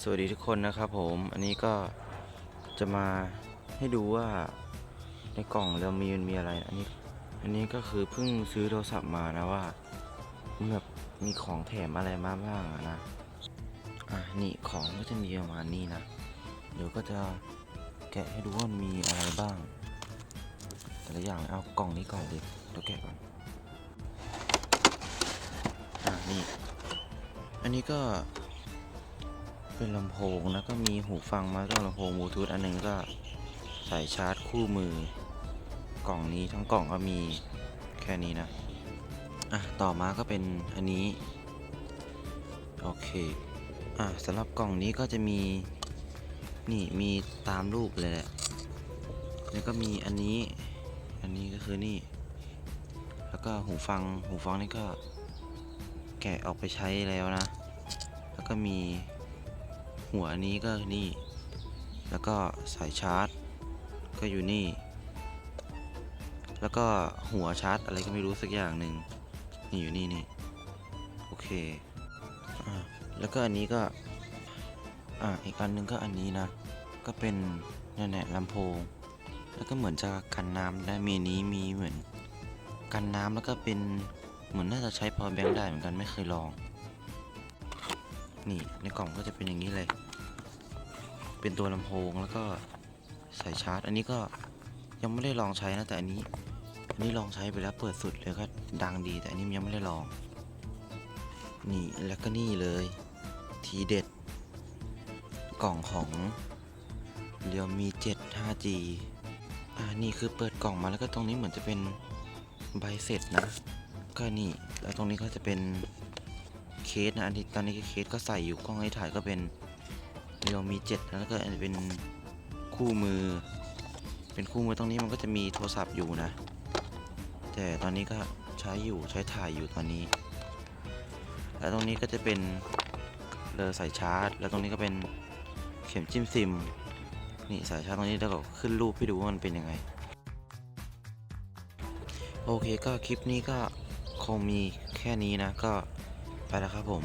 สวัสดีทุกคนนะครับผมอันนี้ก็จะมาให้ดูว่าในกล่องเรามีมันมีอะไร อันนี้อันนี้ก็คือเพิ่งซื้อโทรศัพท์มานะว่ามันแบบมีของแถมอะไรมาบ้างนะอะนี่ของก็จะมีประมาณนี้นะเดี๋ยวก็จะแกะให้ดูว่ามันมีอะไรบ้าง แต่ละอย่างเอากล่องนี้ก่อนเลยเดี๋ยวแกะก่อนอะนี่อันนี้ก็ เป็นลำโพงแล้วก็มีหูฟังมาก็ลำโพงบลูทูธอันหนึงก็สายชาร์จคู่มือ กล่องนี้ทั้งกล่องก็มีแค่นี้นะ อะ ต่อมาก็เป็นอันนี้ โอเค อะสำหรับกล่องนี้ก็จะมี นี่มีตามรูปเลยแหละ แล้วก็มีอันนี้ อันนี้ก็คือนี่ แล้วก็หูฟัง หูฟังนี่ก็แกะออกไปใช้แล้วนะ แล้วก็มี หัวอันนี้ก็นี่ แล้วก็สายชาร์จ ก็อยู่นี่ แล้วก็หัวชาร์จอะไรก็ไม่รู้สักอย่างหนึ่งนี่อยู่นี่นี่โอเคอ่าแล้วก็อันนี้ก็อ่าอีกอันหนึงก็อันนี้นะ ก็เป็นนั่นแหละลำโพง แล้วก็เหมือนจะกันน้ำได้มีนี้มีเหมือน กันน้ำแล้วก็เป็นเหมือนน่าจะใช้ power bank ได้เหมือนกันไม่เคยลอง นี่ในกล่องก็จะเป็นอย่างนี้เลย เป็นตัวลำโพงแล้วก็สายชาร์จ อันนี้ก็ยังไม่ได้ลองใช้นะแต่อันนี้ อันนี้ลองใช้ไปแล้วเปิดสุดเลยก็ดังดี แต่อันนี้ยังไม่ได้ลอง นี่แล้วก็นี่เลย ทีเด็ด กล่องของ Realme 7 5G อ่านี่คือเปิดกล่องมาแล้วก็ตรงนี้เหมือนจะเป็นใบเสร็จนะ ก็นี่แล้วตรงนี้ก็จะเป็น เคสนะอันนี้ตอนนี้เคสก็ใส่อยู่กล้องให้ถ่ายก็เป็น Realme 7แล้วก็อันนี้เป็นคู่มือ เป็นคู่มือตรงนี้มันก็จะมีโทรศัพท์อยู่นะ แต่ตอนนี้ก็ใช้อยู่ใช้ถ่ายอยู่ตอนนี้ แล้วตรงนี้ก็จะเป็นเลอสายชาร์จ แล้วตรงนี้ก็เป็นเข็มจิ้มซิมนี่สายชาร์จตรงนี้แล้วก็ขึ้นรูปให้ดูว่ามันเป็นยังไง โอเคก็คลิปนี้ก็คงมีแค่นี้นะก็ ไปแล้วครับผม